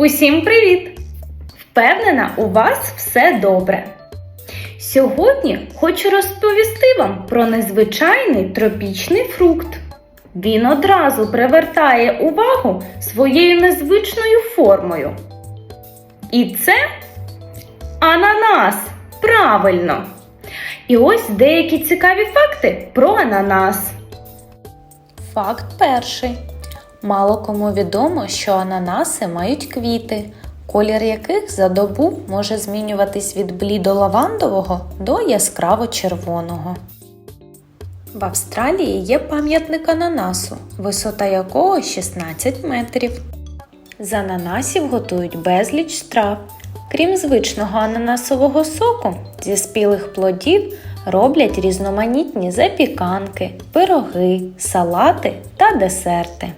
Усім привіт! Впевнена, у вас все добре. Сьогодні хочу розповісти вам про незвичайний тропічний фрукт. Він одразу привертає увагу своєю незвичною формою. І це ананас. Правильно! І ось деякі цікаві факти про ананас. Факт перший. Мало кому відомо, що ананаси мають квіти, колір яких за добу може змінюватись від блідо-лавандового до яскраво-червоного. В Австралії є пам'ятник ананасу, висота якого 16 метрів. З ананасів готують безліч страв. Крім звичного ананасового соку, зі спілих плодів роблять різноманітні запіканки, пироги, салати та десерти.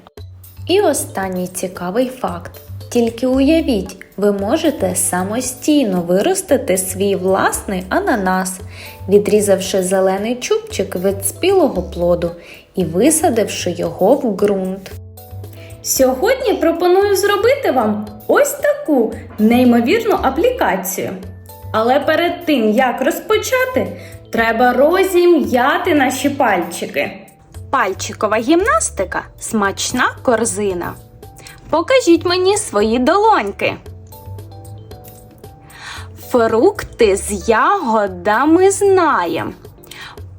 І останній цікавий факт. Тільки уявіть, ви можете самостійно виростити свій власний ананас, відрізавши зелений чубчик від спілого плоду і висадивши його в ґрунт. Сьогодні пропоную зробити вам ось таку неймовірну аплікацію. Але перед тим, як розпочати, треба розім'яти наші пальчики. Пальчикова гімнастика смачна корзина. Покажіть мені свої долоньки. Фрукти з ягодами знаєм.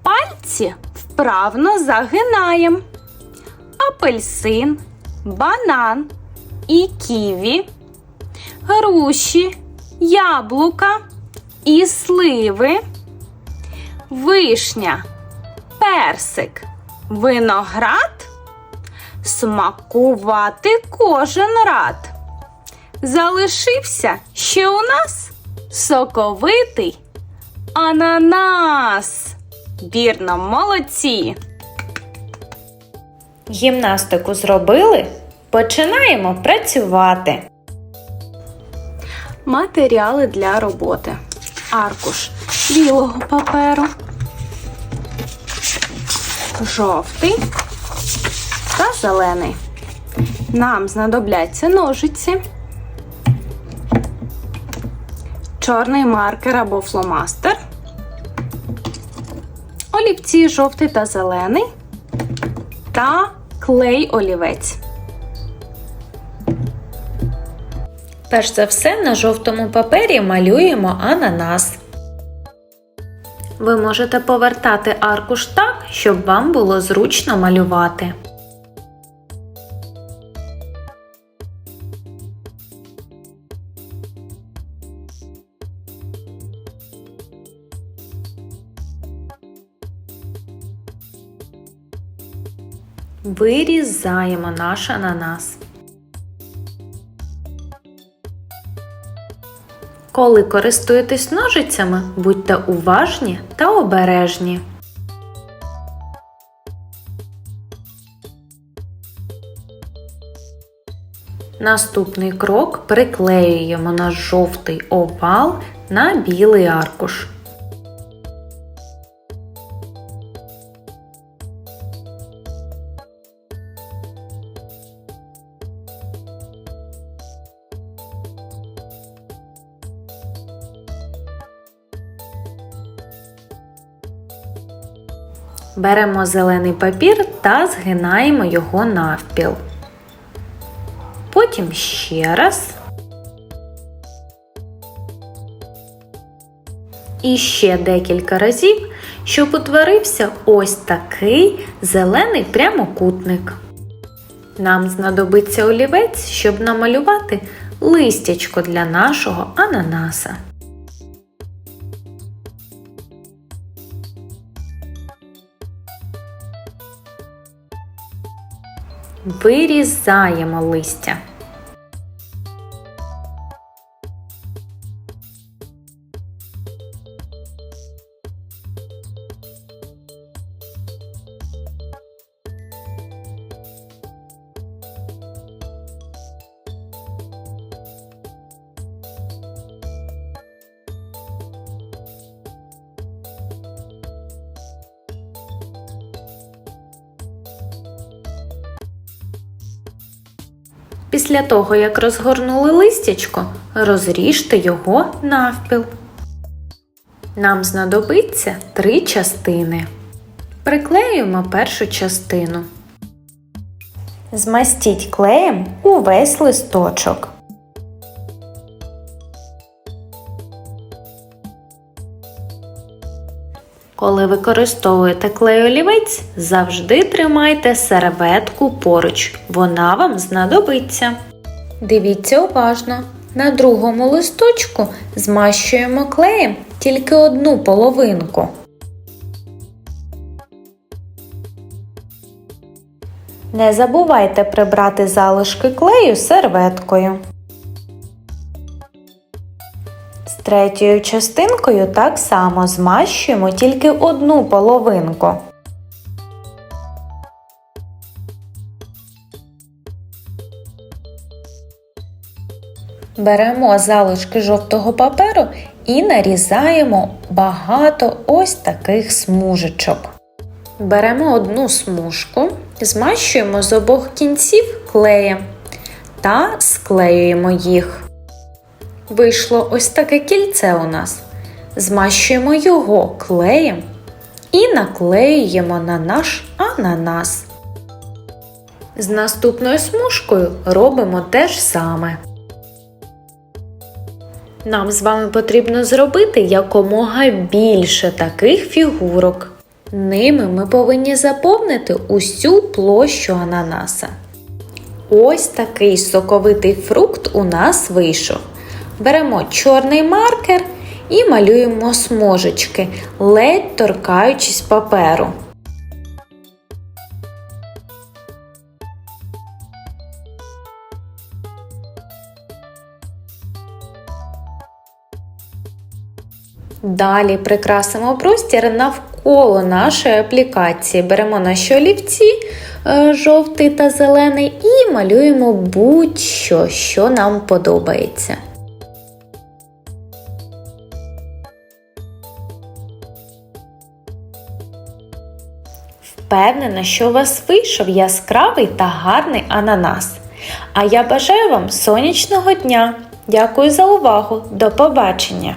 Пальці вправно загинаєм. Апельсин, банан і ківі, груші, яблука і сливи, вишня, персик, виноград. Смакувати кожен рад. Залишився ще у нас соковитий ананас. Вірно, молодці! Гімнастику зробили? Починаємо працювати. Матеріали для роботи. Аркуш білого паперу, жовтий та зелений. Нам знадобляться ножиці, чорний маркер або фломастер, олівці жовтий та зелений та клей олівець. Перш за все на жовтому папері малюємо ананас. Ви можете повертати аркуш так, щоб вам було зручно малювати. Вирізаємо наш ананас. Коли користуєтесь ножицями, будьте уважні та обережні. Наступний крок приклеюємо наш жовтий овал на білий аркуш. Беремо зелений папір та згинаємо його навпіл. Потім ще раз. І ще декілька разів, щоб утворився ось такий зелений прямокутник. Нам знадобиться олівець, щоб намалювати листячко для нашого ананаса. Вирізаємо листя. Після того, як розгорнули листячко, розріжте його навпіл. Нам знадобиться три частини. Приклеюємо першу частину. Змастіть клеєм увесь листочок. Коли використовуєте клей олівець, завжди тримайте серветку поруч. Вона вам знадобиться. Дивіться уважно. На другому листочку змащуємо клеєм тільки одну половинку. Не забувайте прибрати залишки клею серветкою. Третьою частинкою так само змащуємо тільки одну половинку. Беремо залишки жовтого паперу і нарізаємо багато ось таких смужечок. Беремо одну смужку, змащуємо з обох кінців клеєм та склеюємо їх. Вийшло ось таке кільце у нас. Змащуємо його клеєм і наклеюємо на наш ананас. З наступною смужкою робимо те ж саме. Нам з вами потрібно зробити якомога більше таких фігурок. Ними ми повинні заповнити усю площу ананаса. Ось такий соковитий фрукт у нас вийшов. Беремо чорний маркер і малюємо смужечки, ледь торкаючись паперу. Далі прикрасимо простір навколо нашої аплікації. Беремо наші олівці е, жовтий та зелений і малюємо будь-що, що нам подобається. Впевнена, що у вас вийшов яскравий та гарний ананас. А я бажаю вам сонячного дня. Дякую за увагу. До побачення!